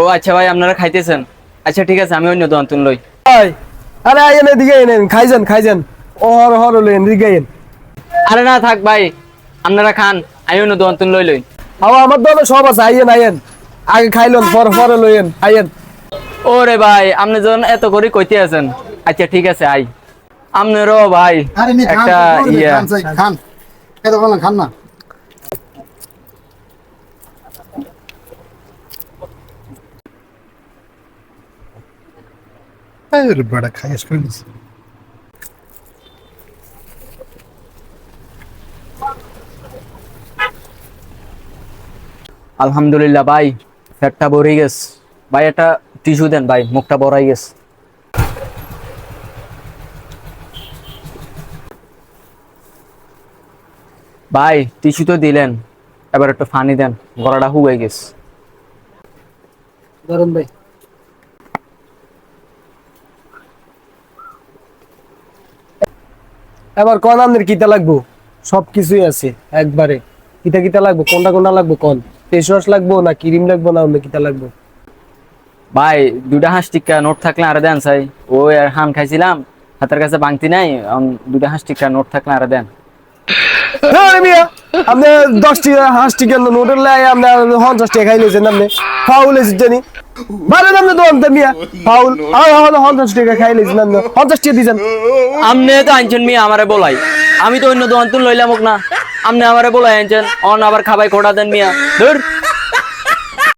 ও আচ্ছা ভাই আপনারা খাইতেছেন। আচ্ছা ঠিক আছে আমি অন্য দোকান তুন লই। ভাই আরে আইয়েন এদিকে এনেন খাইছেন খাইছেন। ও হর হর লেন এদিকে আইয়েন আরে না থাক ভাই আপনারা খান আমি অন্য দোকান তুন লই লই। হাওয়া আমার দলে সব আছে আইয়েন আইয়েন। আগে খাইলেন পরে পরে লইয়েন আইয়েন। ওরে ভাই আপনি যখন এত করে কইতে আছেন আচ্ছা ঠিক আছে আই। আপনারও ভাই আরে নি খান একটা খান, ইয়া। খান চাই, খান। এত বলেন খান না। আরে বড় খাইস করে দিস আলহামদুলিল্লাহ ভাই পেটটা ভরে গেছে ভাই একটা টিস্যু দেন ভাই মুখটা বড়াই গেছে ভাই টিস্যু তো দিলেন এবার একটু ফানি দেন গলাটা হুয়ে গেছে ধরুন ভাই এবার কোন আমাদের কিতা লাগবো? সব কিছুই আছে একবারে। কিতা কিতা লাগবো? কোনটা কোনটা লাগবো কোন? ফেস ওয়াশ লাগবো না ক্রিম লাগবো না অন্য কিতা লাগবো? ভাই দুটা হাঁস টিক্কা নোট থাকলে আরে দেন চাই। ও আর হান খাইছিলাম হাতের কাছে বাংতি নাই দুটা হাঁস টিক্কা নোট থাকলে আরে দেন। আপনি দশ টাকা, হাঁস নোটের লাই আপনি পঞ্চাশ টাকা খাই লেছেন আপনি ফাউল এসেছেন জানি। বারে আপনি দোকান তো মিয়া, ফাউল। আর হলো পঞ্চাশ টাকা খাই লেছেন আপনি পঞ্চাশ টাকা দিয়েছেন। আমনে তো আনছেন মিয়া, আমারে বলাই। আমি তো অন্য দোকান তুন লইলাম না। আমনে আমারে বলাই আনছেন, অন আবার খাবাই খোটা দেন মিয়া। ধর।